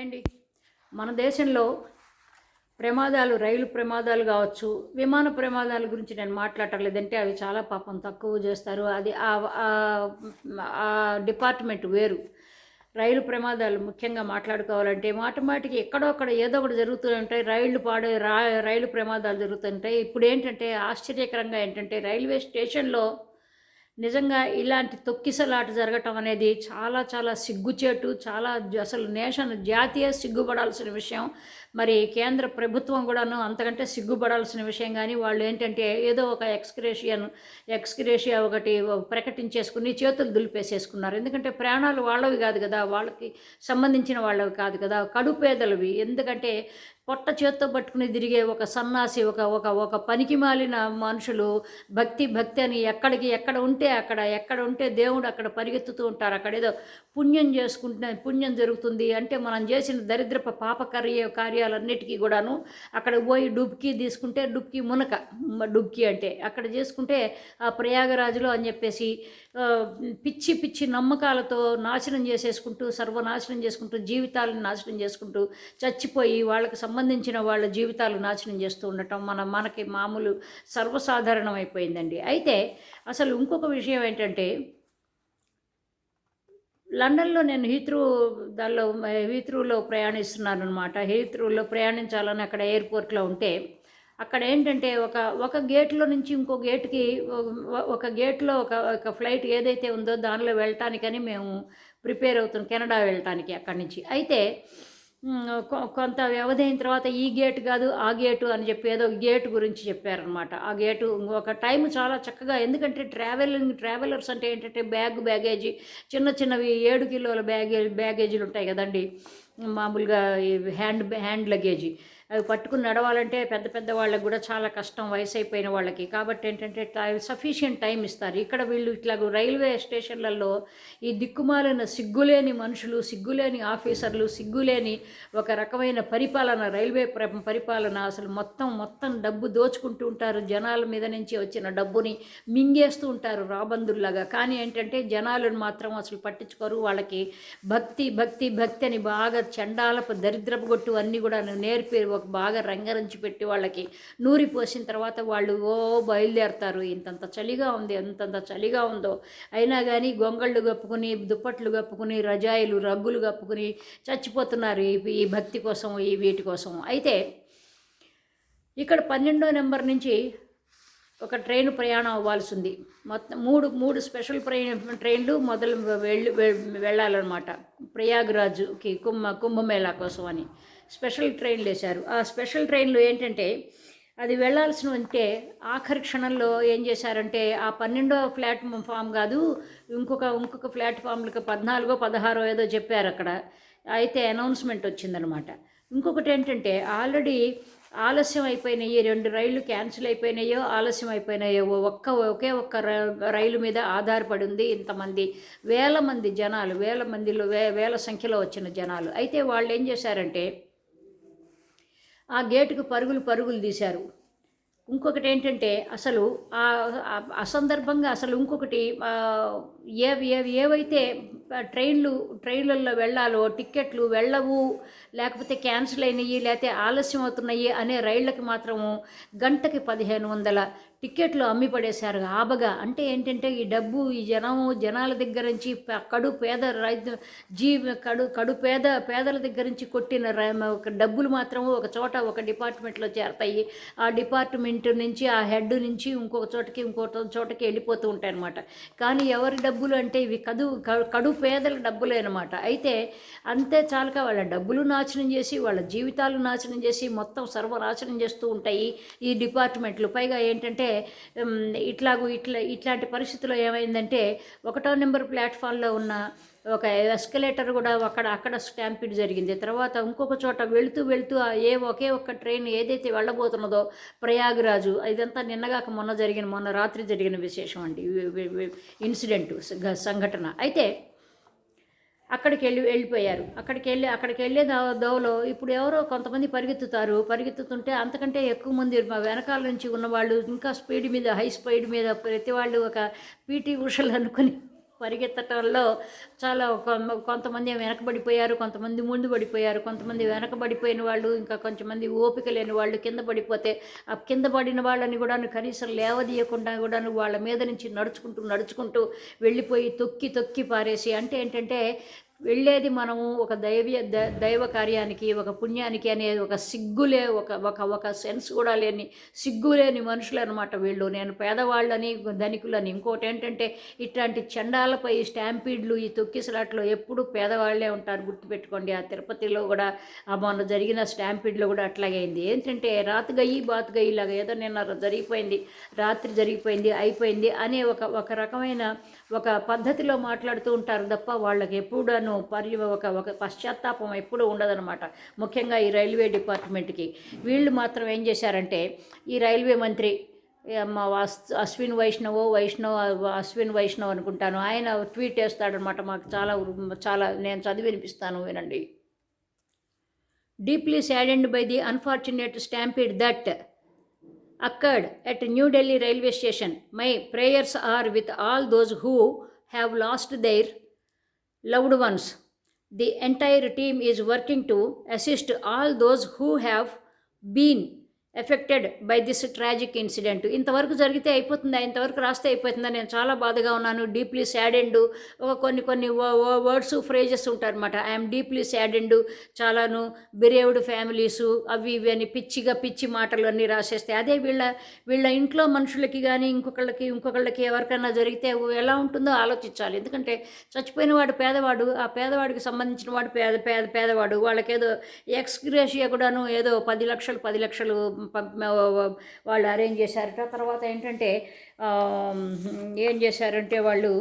అండి మన దేశంలో ప్రమాదాలు రైలు ప్రమాదాలు కావచ్చు విమాన ప్రమాదాల గురించి నేను మాట్లాడటం లేదంటే అవి చాలా పాపం తక్కువ చేస్తారు. అది ఆ- డిపార్ట్మెంట్ వేరు. రైలు ప్రమాదాలు ముఖ్యంగా మాట్లాడుకోవాలంటే మాట మాటికి ఎక్కడో అక్కడ ఏదో ఒకటి జరుగుతూ ఉంటాయి. రైళ్ళు పాడే రా రైలు ప్రమాదాలు జరుగుతుంటాయి. ఇప్పుడు ఏంటంటే ఆశ్చర్యకరంగా ఏంటంటే రైల్వే స్టేషన్లో నిజంగా ఇలాంటి తొక్కిసలాట జరగటం అనేది చాలా చాలా సిగ్గుచేటు చాలా అసలు నేషన్ జాతీయ సిగ్గుపడాల్సిన విషయం. మరి కేంద్ర ప్రభుత్వం కూడాను అంతకంటే సిగ్గుపడాల్సిన విషయం కానీ వాళ్ళు ఏంటంటే ఏదో ఒక ఎక్స్క్రేషియన్ ఎక్స్క్రేషియా ఒకటి ప్రకటించేసుకుని చేతులు దులిపేసేసుకున్నారు. ఎందుకంటే ప్రాణాలు వాళ్ళవి కాదు కదా వాళ్ళకి సంబంధించిన వాళ్ళవి కాదు కదా కడుపేదలవి. ఎందుకంటే పొట్ట చేత్తో పట్టుకుని తిరిగే ఒక సన్నాసి ఒక ఒక ఒక పనికి మాలిన మనుషులు భక్తి భక్తి అని ఎక్కడికి ఎక్కడ ఉంటే అక్కడ ఎక్కడ ఉంటే దేవుడు అక్కడ పరిగెత్తుతూ ఉంటారు. అక్కడ ఏదో పుణ్యం చేసుకుంటే పుణ్యం జరుగుతుంది అంటే మనం చేసిన దరిద్రప పాప కార్య కార్యాలన్నిటికీ కూడాను అక్కడ పోయి డుబ్కి తీసుకుంటే డుబ్కి మునక డుబ్కి అంటే అక్కడ చేసుకుంటే ఆ ప్రయాగరాజులో అని చెప్పేసి పిచ్చి పిచ్చి నమ్మకాలతో నాశనం చేసేసుకుంటూ సర్వనాశనం చేసుకుంటూ జీవితాలను నాశనం చేసుకుంటూ చచ్చిపోయి వాళ్ళకి సంబంధించిన వాళ్ళ జీవితాలు నాశనం చేస్తూ ఉండటం మన మనకి మామూలు సర్వసాధారణం అయిపోయిందండి అయితే అసలు ఇంకొక విషయం ఏంటంటే లండన్లో నేను హీత్రూ దానిలో హీత్రూలో ప్రయాణిస్తున్నాను అనమాట హీత్రూలో ప్రయాణించాలని అక్కడ ఎయిర్పోర్ట్లో ఉంటే అక్కడ ఏంటంటే ఒక ఒక గేట్లో నుంచి ఇంకో గేట్కి ఒక- గేట్లో ఒక ఒక ఫ్లైట్ ఏదైతే ఉందో దానిలో వెళ్ళటానికని మేము ప్రిపేర్ అవుతున్నాం కెనడా వెళ్ళటానికి అక్కడి నుంచి. అయితే కొంత వ్యవధి అయిన తర్వాత ఈ గేట్ కాదు ఆ గేటు అని చెప్పి ఏదో గేట్ గురించి చెప్పారనమాట ఆ గేటు ఒక టైం చాలా చక్కగా ఎందుకంటే ట్రావెలింగ్ ట్రావెలర్స్ అంటే ఏంటంటే బ్యాగ్ బ్యాగేజీ చిన్న చిన్నవి ఏడు కిలోల బ్యాగే బ్యాగేజీలు ఉంటాయి కదండి. మామూలుగా హ్యాండ్ హ్యాండ్ లగేజీ అవి పట్టుకుని నడవాలంటే పెద్ద పెద్ద వాళ్ళకి కూడా చాలా కష్టం వయసు అయిపోయిన వాళ్ళకి. కాబట్టి ఏంటంటే సఫిషియంట్ టైం ఇస్తారు. ఇక్కడ వీళ్ళు ఇట్లా రైల్వే స్టేషన్లలో ఈ దిక్కుమాలిన సిగ్గులేని మనుషులు సిగ్గులేని ఆఫీసర్లు సిగ్గులేని ఒక రకమైన పరిపాలన రైల్వే పరిపాలన అసలు మొత్తం మొత్తం డబ్బు దోచుకుంటూ ఉంటారు. జనాల మీద నుంచి వచ్చిన డబ్బుని మింగేస్తూ ఉంటారు రాబందుల్లాగా. కానీ ఏంటంటే జనాలను మాత్రం అసలు పట్టించుకోరు. వాళ్ళకి భక్తి భక్తి భక్తి అని బాగా చండాలపు దరిద్రపు కొట్టు అన్నీ కూడా నేర్పి ఒక బాగా రంగరించి పెట్టి వాళ్ళకి నూరి పోసిన తర్వాత వాళ్ళు ఓ బయలుదేరతారు. ఇంతంత చలిగా ఉంది ఎంతంత చలిగా ఉందో. అయినా కానీ గొంగళ్ళు కప్పుకుని దుప్పట్లు కప్పుకుని రజాయిలు రగ్గులు కప్పుకుని చచ్చిపోతున్నారు ఈ ఈ భక్తి కోసం ఈ వీటి కోసం. అయితే ఇక్కడ పన్నెండో నెంబర్ నుంచి ఒక ట్రైన్ ప్రయాణం అవ్వాల్సి ఉంది మొత్తం మూడు మూడు స్పెషల్ ట్రైన్ ట్రైన్లు మొదలు వెళ్ళి వెళ్ళాలన్నమాట. ప్రయాగ్రాజుకి కుంభ కుంభమేళా కోసం అని. స్పెషల్ ట్రైన్లు వేశారు. ఆ స్పెషల్ ట్రైన్లు ఏంటంటే అది వెళ్ళాల్సిన ఉంటే ఆఖరి క్షణంలో ఏం చేశారంటే ఆ పన్నెండో ప్లాట్ఫామ్ కాదు ఇంకొక ఇంకొక ప్లాట్ఫామ్లకు పద్నాలుగో పదహారో ఏదో చెప్పారు అక్కడ. అయితే అనౌన్స్మెంట్ వచ్చిందనమాట ఇంకొకటి ఏంటంటే ఆల్రెడీ ఆలస్యం అయిపోయినాయి రెండు రైళ్ళు క్యాన్సిల్ అయిపోయినాయో ఆలస్యం అయిపోయినాయో ఒక్క ఒకే ఒక్క రైలు మీద ఆధారపడి ఉంది ఇంతమంది వేల మంది జనాలు వేల మందిలో వే వేల సంఖ్యలో వచ్చిన జనాలు. అయితే వాళ్ళు ఏం చేశారంటే ఆ గేటుకు పరుగులు పరుగులు తీశారు. ఇంకొకటి ఏంటంటే అసలు ఆ అసందర్భంగా అసలు ఇంకొకటి ఏ- ఏవైతే ట్రైన్లు ట్రైన్లలో వెళ్ళాలో టిక్కెట్లు వెళ్ళవు లేకపోతే క్యాన్సిల్ అయినాయి లేకపోతే ఆలస్యం అవుతున్నాయి అనే రైళ్ళకి మాత్రము గంటకి పదిహేను వందల టిక్కెట్లు అమ్మి పడేశారు ఆబగా అంటే ఏంటంటే ఈ డబ్బు ఈ జనము జనాల దగ్గర నుంచి కడు పేద రైతు జీ కడు కడు పేద పేదల దగ్గర నుంచి కొట్టిన ఒక డబ్బులు మాత్రం ఒక చోట ఒక డిపార్ట్మెంట్లో చేరతాయి. ఆ డిపార్ట్మెంట్ నుంచి ఆ హెడ్ నుంచి ఇంకొక చోటకి ఇంకొక చోటకి వెళ్ళిపోతూ ఉంటాయి అన్నమాట కానీ ఎవరి డబ్బులు అంటే ఇవి కదు కడు పేదలకు డబ్బులే అనమాట అయితే అంతే చాలక వాళ్ళ డబ్బులు నాశనం చేసి వాళ్ళ జీవితాలు నాశనం చేసి మొత్తం సర్వనాశనం చేస్తూ ఉంటాయి ఈ డిపార్ట్మెంట్లు. పైగా ఏంటంటే ఇట్లాగూ ఇట్లా ఇట్లాంటి పరిస్థితుల్లో ఏమైందంటే ఒకటో నెంబర్ ప్లాట్ఫామ్లో ఉన్న ఒక ఎస్కలేటర్ కూడా అక్కడ అక్కడ స్టాంపిడ్ జరిగింది. తర్వాత ఇంకొక చోట వెళుతూ వెళుతూ ఏ ఒకే ఒక్క ట్రైన్ ఏదైతే వెళ్ళబోతున్నదో ప్రయాగరాజు ఇదంతా నిన్నగాక మొన్న జరిగిన మొన్న రాత్రి జరిగిన విశేషం అండి. ఇన్సిడెంట్ సంఘటన. అయితే అక్కడికి వెళ్ళి వెళ్ళిపోయారు. అక్కడికి వెళ్ళి అక్కడికి వెళ్ళే దో దోవలో ఇప్పుడు ఎవరో కొంతమంది పరిగెత్తుతారు. పరిగెత్తుతుంటే అంతకంటే ఎక్కువ మంది వెనకాల నుంచి ఉన్నవాళ్ళు ఇంకా స్పీడ్ మీద హై స్పీడ్ మీద ప్రతి వాళ్ళు ఒక పీటీ ఉషలు అనుకుని పరిగెత్తటంలో చాలా కొంతమంది వెనకబడిపోయారు కొంతమంది ముందు పడిపోయారు కొంతమంది వెనకబడిపోయిన వాళ్ళు ఇంకా కొంతమంది ఓపిక లేని వాళ్ళు కింద పడిపోతే ఆ కింద పడిన వాళ్ళని కూడా కనీసం లేవదీయకుండా కూడా వాళ్ళ మీద నుంచి నడుచుకుంటూ నడుచుకుంటూ వెళ్ళిపోయి తొక్కి తొక్కి పారేసి అంటే ఏంటంటే వెళ్ళేది మనము ఒక దైవ ద- దైవ కార్యానికి ఒక పుణ్యానికి అనే ఒక సిగ్గులే ఒక ఒక ఒక సెన్స్ కూడా లేని సిగ్గు లేని మనుషులు అనమాట వీళ్ళు. నేను పేదవాళ్ళని ధనికులని. ఇంకోటి ఏంటంటే ఇట్లాంటి చండాలపై స్టాంపీడ్లు ఈ తొక్కిసలాట్లో ఎప్పుడు పేదవాళ్ళే ఉంటారు. గుర్తుపెట్టుకోండి ఆ తిరుపతిలో కూడా ఆ మొన్న జరిగిన స్టాంపీడ్లో కూడా అట్లాగే అయింది. ఏంటంటే రాతు గయ్యి బాతు గయ్యి లాగా ఏదో నిన్న జరిగిపోయింది. రాత్రి జరిగిపోయింది అయిపోయింది అనే ఒక ఒక రకమైన ఒక పద్ధతిలో మాట్లాడుతూ ఉంటారు తప్ప వాళ్ళకి ఎప్పుడూ పరి ఒక ఒక పశ్చాత్తాపం ఎప్పుడూ ఉండదన్నమాట. ముఖ్యంగా ఈ రైల్వే డిపార్ట్మెంట్కి. వీళ్ళు మాత్రం ఏం చేశారంటే ఈ రైల్వే మంత్రి మా అశ్విన్ వైష్ణవో వైష్ణవ్ అశ్విన్ వైష్ణవ్ అనుకుంటాను ఆయన ట్వీట్ చేస్తాడనమాట మాకు చాలా చాలా నేను చదివి వినిపిస్తాను వినండి. Deeply saddened by the unfortunate stampede that occurred at New Delhi railway station my prayers are with all those who have lost their loved ones. The entire team is working to assist all those who have been affected by this tragic incident. ఇంతవరకు జరిగితే అయిపోతుందా? ఇంతవరకు రాస్తే అయిపోతుందా? నేను చాలా బాధగా ఉన్నాను. Deeply saddened. ఒక కొన్ని కొన్ని వర్డ్స్ ఫ్రేజెస్ ఉంటారనమాట ఐఎమ్ డీప్లీ సాడెండ్ చాలాను బిరేవ్డ్ ఫ్యామిలీస్ అవి ఇవి అని పిచ్చిగా పిచ్చి మాటలు అన్నీ రాసేస్తే అదే వీళ్ళ వీళ్ళ ఇంట్లో మనుషులకి కానీ ఇంకొకళ్ళకి ఇంకొకళ్ళకి ఎవరికైనా జరిగితే ఎలా ఉంటుందో ఆలోచించాలి. ఎందుకంటే చచ్చిపోయిన వాడు పేదవాడు ఆ పేదవాడికి సంబంధించిన వాడు పేద పేద పేదవాడు. వాళ్ళకేదో ఎక్స్గ్రేషియా కూడాను ఏదో పది లక్షలు పది లక్షలు వాళ్ళు అరేంజ్ చేశారట. తర్వాత ఏంటంటే ఏం చేశారంటే వాళ్ళు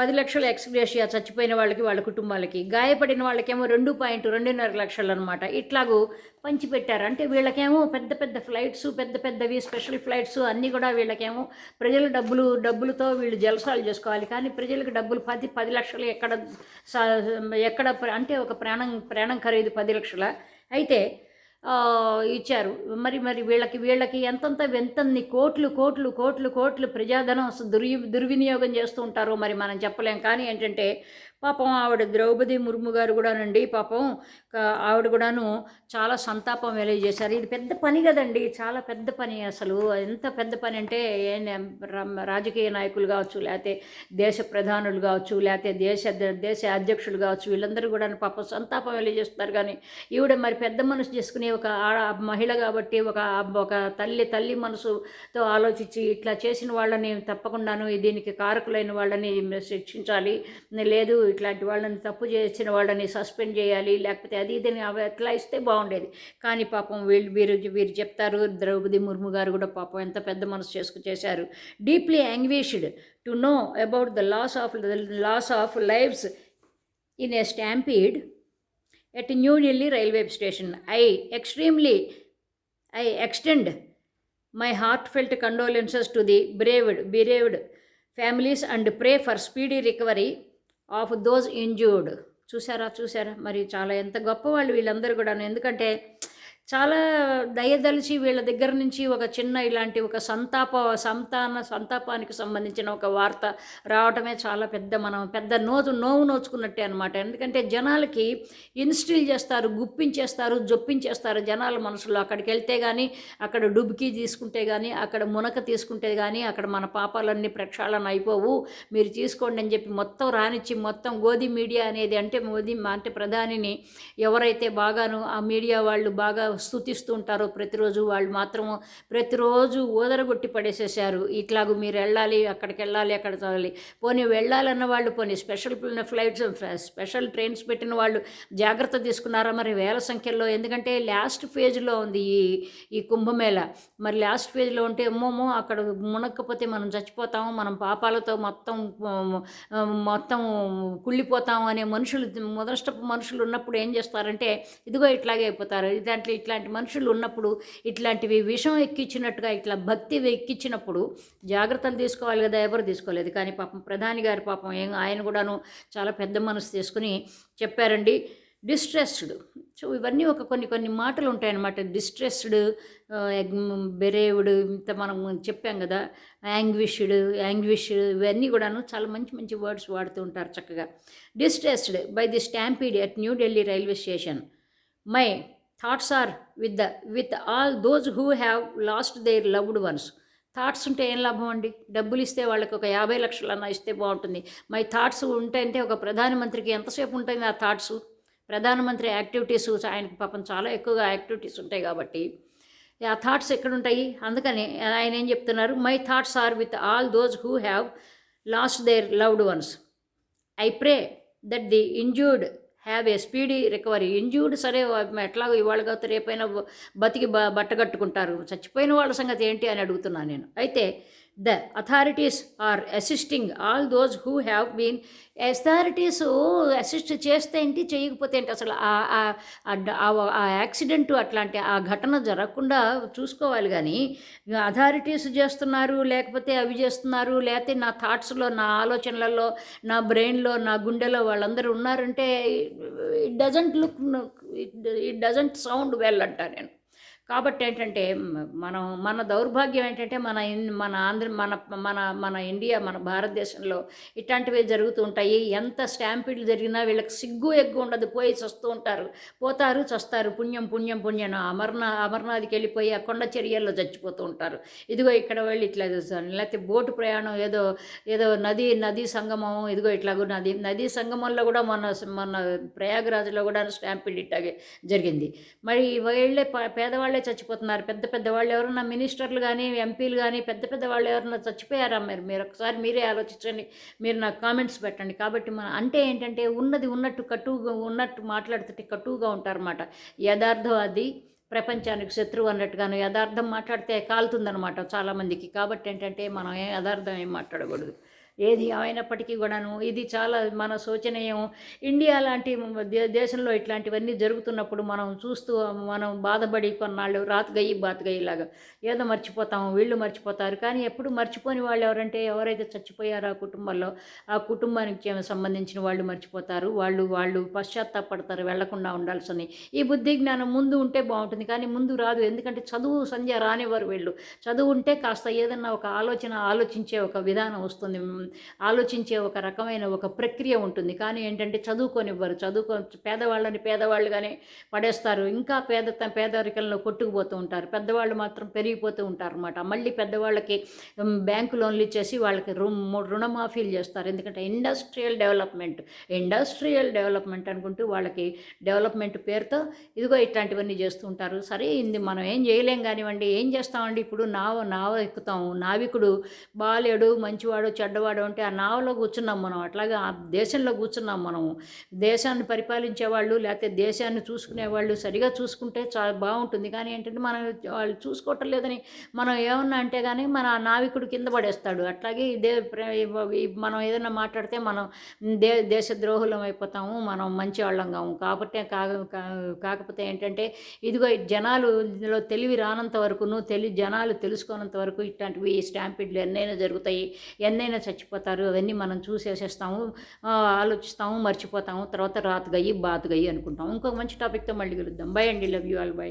పది లక్షల ఎక్స్గ్రేషియా చచ్చిపోయిన వాళ్ళకి వాళ్ళ కుటుంబాలకి. గాయపడిన వాళ్ళకేమో రెండు పాయింట్ రెండున్నర లక్షలు అనమాట ఇట్లాగూ పంచిపెట్టారు. అంటే వీళ్ళకేమో పెద్ద పెద్ద ఫ్లైట్స్ పెద్ద పెద్దవి స్పెషల్ ఫ్లైట్స్ అన్నీ కూడా వీళ్ళకేమో ప్రజల డబ్బులు డబ్బులతో వీళ్ళు జలసాలు చేసుకోవాలి. కానీ ప్రజలకు డబ్బులు పది పది లక్షలు ఎక్కడ ఎక్కడ అంటే ఒక ప్రాణం ప్రాణం ఖరీదు పది లక్షల. అయితే ఇచ్చారు. మరి మరి వీళ్ళకి వీళ్ళకి ఎంతంత ఎంతన్ని కోట్లు కోట్లు కోట్లు కోట్లు ప్రజాధనం దుర్వి దుర్వినియోగం చేస్తూ ఉంటారో మరి మనం చెప్పలేం. కానీ ఏంటంటే పాపం ఆవిడ ద్రౌపది ముర్ము గారు కూడానండి పాపం ఆవిడ కూడాను చాలా సంతాపం వెలియజేశారు ఇది పెద్ద పని కదండి. చాలా పెద్ద పని అసలు. ఎంత పెద్ద పని అంటే రాజకీయ నాయకులు కావచ్చు లేకపోతే దేశ ప్రధానులు కావచ్చు లేకపోతే దేశ దేశ అధ్యక్షులు కావచ్చు వీళ్ళందరూ కూడా పాపం సంతాపం వెలియజేస్తారు కానీ ఈవిడ మరి పెద్ద మనసు చేసుకునే ఒక ఆడ మహిళ కాబట్టి ఒక ఒక తల్లి తల్లి మనసుతో ఆలోచించి ఇట్లా చేసిన వాళ్ళని తప్పకుండాను దీనికి కారకులైన వాళ్ళని శిక్షించాలి. లేదు ఇట్లాంటి వాళ్ళని తప్పు చేసిన వాళ్ళని సస్పెండ్ చేయాలి లేకపోతే అది ఇది అట్లా ఎట్లా ఇస్తే బాగుండేది. కానీ పాపం వీళ్ళు వీరు వీరు చెప్తారు ద్రౌపది ముర్ము గారు కూడా పాపం ఎంత పెద్ద మనసు చేసుకు చేశారు. Deeply anguished to know about the loss of the loss of lives in a stampede at New Delhi railway station I extremely I extend my heartfelt condolences to the bereaved bereaved families and pray for speedy recovery of those injured చూసారా చూసారా మరి చాలా ఎంత గొప్ప వాళ్ళు వీళ్ళందరూ కూడా ఎందుకంటే చాలా దయదలిచి వీళ్ళ దగ్గర నుంచి ఒక చిన్న ఇలాంటి ఒక సంతాప సంతాన సంతాపానికి సంబంధించిన ఒక వార్త రావటమే చాలా పెద్ద మనం పెద్ద నోటు నోవు నోచుకున్నట్టే అనమాట ఎందుకంటే జనాలకి ఇన్స్టిల్ చేస్తారు గుప్పించేస్తారు జొప్పించేస్తారు జనాల మనసులో. అక్కడికి వెళ్తే కానీ అక్కడ డుబ్కి తీసుకుంటే కానీ అక్కడ మునక తీసుకుంటే కానీ అక్కడ మన పాపాలన్నీ ప్రక్షాళన అయిపోవు. మీరు తీసుకోండి అని చెప్పి మొత్తం రానిచ్చి మొత్తం గోధి మీడియా అనేది అంటే మోదీ అంటే ప్రధానిని ఎవరైతే బాగాను ఆ మీడియా వాళ్ళు బాగా స్థుతిస్తూ ఉంటారో ప్రతిరోజు వాళ్ళు మాత్రము ప్రతిరోజు ఊదరగొట్టి పడేసేసారు ఇట్లాగూ మీరు వెళ్ళాలి అక్కడికి వెళ్ళాలి అక్కడ చదవాలి. పోనీ వెళ్ళాలన్న వాళ్ళు పోనీ స్పెషల్ ఫ్లైట్స్ స్పెషల్ ట్రైన్స్ పెట్టిన వాళ్ళు జాగ్రత్త తీసుకున్నారా? మరి వేల సంఖ్యలో ఎందుకంటే లాస్ట్ ఫేజ్లో ఉంది ఈ ఈ కుంభమేళ. మరి లాస్ట్ ఫేజ్లో ఉంటే ఏమోమో అక్కడ మునక్కపోతే మనం చచ్చిపోతాము మనం పాపాలతో మొత్తం మొత్తం కుళ్ళిపోతాం అనే మనుషులు మొదలష్టపు మనుషులు ఉన్నప్పుడు ఏం చేస్తారంటే ఇదిగో ఇట్లాగే అయిపోతారు. దాంట్లో ఇట్లా ఇట్లాంటి మనుషులు ఉన్నప్పుడు ఇట్లాంటివి విషం ఎక్కించినట్టుగా ఇట్లా భక్తి ఎక్కించినప్పుడు జాగ్రత్తలు తీసుకోవాలి కదా ఎవరు తీసుకోలేదు. కానీ పాపం ప్రధాని గారి పాపం ఏం ఆయన కూడాను చాలా పెద్ద మనసు తీసుకుని చెప్పారండి. డిస్ట్రెస్డ్. సో ఇవన్నీ ఒక కొన్ని కొన్ని మాటలు ఉంటాయన్నమాట. డిస్ట్రెస్డ్ బెరేవుడ్ ఇంత మనం చెప్పాం కదా యాంగ్విష్డ్ యాంగ్విష్డ్ ఇవన్నీ కూడాను చాలా మంచి మంచి వర్డ్స్ వాడుతూ ఉంటారు చక్కగా. Distressed by the stampede at New Delhi railway station. My thoughts are with the with all those who have lost their loved ones thoughts ఉంటే ఏం లాభం అండి? డబ్బులు ఇస్తే వాళ్ళకి ఒక యాభై లక్షలన్నా ఇస్తే బాగుంటుంది. మై థాట్స్ ఉంటే ఒక ప్రధానమంత్రికి ఎంతసేపు ఉంటుంది ఆ థాట్స్? ప్రధానమంత్రి యాక్టివిటీస్ ఆయనకి పాపం చాలా ఎక్కువగా యాక్టివిటీస్ ఉంటాయి కాబట్టి. ఆ థాట్స్ ఎక్కడుంటాయి? అందుకని ఆయన ఏం చెప్తున్నారు? My thoughts are with all those who have lost their loved ones I pray that the injured have a speedy recovery injured సరే ఎట్లాగో ఇవాళ కాకపోతే రేపైనా బతికి బ బట్ట కట్టుకుంటారు. చచ్చిపోయిన వాళ్ళ సంగతి ఏంటి అని అడుగుతున్నాను నేను. అయితే the authorities are assisting all those who have been authorities assist చేస్తే ఏంటి? చేయకపోతే ఏంటి? అసలు ఆ యాక్సిడెంట్ అట్లాంటి ఆ ఘటన జరగకుండా చూసుకోవాలి కానీ అథారిటీస్ చేస్తున్నారు లేకపోతే అవి చేస్తున్నారు లేకపోతే నా థాట్స్లో నా ఆలోచనలలో నా బ్రెయిన్లో నా గుండెలో వాళ్ళందరూ ఉన్నారంటే it doesn't look it doesn't sound well అంటా నేను. కాబట్టి ఏంటంటే మనం మన దౌర్భాగ్యం ఏంటంటే మన మన ఆంధ్ర మన మన మన ఇండియా మన భారతదేశంలో ఇట్లాంటివి జరుగుతూ ఉంటాయి. ఎంత స్టాంపిడ్లు జరిగినా వీళ్ళకి సిగ్గు ఎగ్గు ఉండదు. పోయి చస్తూ ఉంటారు. పోతారు చస్తారు. పుణ్యం పుణ్యం పుణ్యం అమర్నా అమర్నాథ్కి వెళ్ళిపోయి ఆ కొండ చర్యల్లో చచ్చిపోతూ ఉంటారు. ఇదిగో ఇక్కడ వెళ్ళి ఇట్లా లేకపోతే బోటు ప్రయాణం ఏదో ఏదో నది నదీ సంగమం ఇదిగో ఇట్లాగో నది నదీ సంగమంలో కూడా మన మన ప్రయాగరాజ్లో కూడా స్టాంపిడ్ ఇట్లాగే జరిగింది. మరి వీళ్ళే పేదవాళ్ళే వాళ్ళే చచ్చిపోతున్నారు. పెద్ద పెద్ద వాళ్ళు ఎవరన్నా మినిస్టర్లు కానీ ఎంపీలు కానీ పెద్ద పెద్ద వాళ్ళు ఎవరన్నా చచ్చిపోయారా? మీరు మీరు ఒకసారి మీరే ఆలోచించండి. మీరు నాకు కామెంట్స్ పెట్టండి. కాబట్టి మన అంటే ఏంటంటే ఉన్నది ఉన్నట్టు కటువుగా ఉన్నట్టు మాట్లాడుతుంటే కటువుగా ఉంటారన్నమాట. యథార్థం అది. ప్రపంచానికి శత్రువు అన్నట్టుగాను యథార్థం మాట్లాడితే కాలుతుందనమాట చాలామందికి. కాబట్టి ఏంటంటే మనం ఏం యథార్థం ఏం మాట్లాడకూడదు. ఏది అయినప్పటికీ కూడాను ఇది చాలా మన శోచనీయం. ఇండియా లాంటి దేశంలో ఇట్లాంటివన్నీ జరుగుతున్నప్పుడు మనం చూస్తూ మనం బాధపడి కొన్నాళ్ళు రాతగయ్యి బాతగయ్యేలాగా. ఏదో మర్చిపోతాము వీళ్ళు మర్చిపోతారు. కానీ ఎప్పుడు మర్చిపోని వాళ్ళు ఎవరంటే ఎవరైతే చచ్చిపోయారో ఆ కుటుంబంలో ఆ కుటుంబానికి సంబంధించిన వాళ్ళు మర్చిపోతారు. వాళ్ళు వాళ్ళు పశ్చాత్తాపడతారు వెళ్ళకుండా ఉండాల్సిన ఈ బుద్ధి జ్ఞానం ముందు ఉంటే బాగుంటుంది. కానీ ముందు రాదు. ఎందుకంటే చదువు సంధ్య రానివ్వరు వీళ్ళు. చదువు ఉంటే కాస్త ఏదన్నా ఒక ఆలోచన ఆలోచించే ఒక విధానం వస్తుంది. ఆలోచించే ఒక రకమైన ఒక ప్రక్రియ ఉంటుంది. కానీ ఏంటంటే చదువుకొనివ్వరు. చదువుకో పేదవాళ్ళని పేదవాళ్ళుగానే పడేస్తారు. ఇంకా పేద పేదరికంలో కొట్టుకుపోతూ ఉంటారు. పెద్దవాళ్ళు మాత్రం పెరిగిపోతూ ఉంటారు అనమాట మళ్ళీ పెద్దవాళ్ళకి బ్యాంకు లోన్లు ఇచ్చేసి వాళ్ళకి రుణమాఫీలు చేస్తారు. ఎందుకంటే ఇండస్ట్రియల్ డెవలప్మెంట్ ఇండస్ట్రియల్ డెవలప్మెంట్ అనుకుంటూ వాళ్ళకి డెవలప్మెంట్ పేరుతో ఇదిగో ఇట్లాంటివన్నీ చేస్తూ ఉంటారు. సరే ఇది మనం ఏం చేయలేం కానివ్వండి. ఏం చేస్తామండి? ఇప్పుడు నావ నావ ఎక్కుతాం. నావికుడు బాలేడు మంచివాడు చెడ్డవాడు ఉన్నాడు అంటే ఆ నావలో కూర్చున్నాం మనం. అట్లాగే ఆ దేశంలో కూర్చున్నాం మనం దేశాన్ని పరిపాలించే వాళ్ళు లేకపోతే దేశాన్ని చూసుకునే వాళ్ళు సరిగా చూసుకుంటే చాలా బాగుంటుంది. కానీ ఏంటంటే మనం వాళ్ళు చూసుకోవటం లేదని మనం ఏమన్నా అంటే కానీ మన నావికుడు కింద పడేస్తాడు. అట్లాగే ఇదే మనం ఏదైనా మాట్లాడితే మనం దే దేశ ద్రోహులం అయిపోతాము. మనం మంచి వాళ్ళం కాము కాబట్టి కాకపోతే ఏంటంటే ఇదిగో జనాలు ఇందులో తెలివి రానంత వరకును తెలి జనాలు తెలుసుకోనంత వరకు ఇట్లాంటివి స్టాంపిడ్లు ఎన్నైనా జరుగుతాయి. ఎన్నైనా చచ్చిపోతాయి మర్చిపోతారు. అవన్నీ మనం చూసేసేస్తాము ఆలోచిస్తాము మర్చిపోతాము. తర్వాత రాతగయ్యి బాతగయ్యి అనుకుంటాము. ఇంకొక మంచి టాపిక్తో మళ్ళీ కలుద్దాం. బై అండి. Love you all. బై.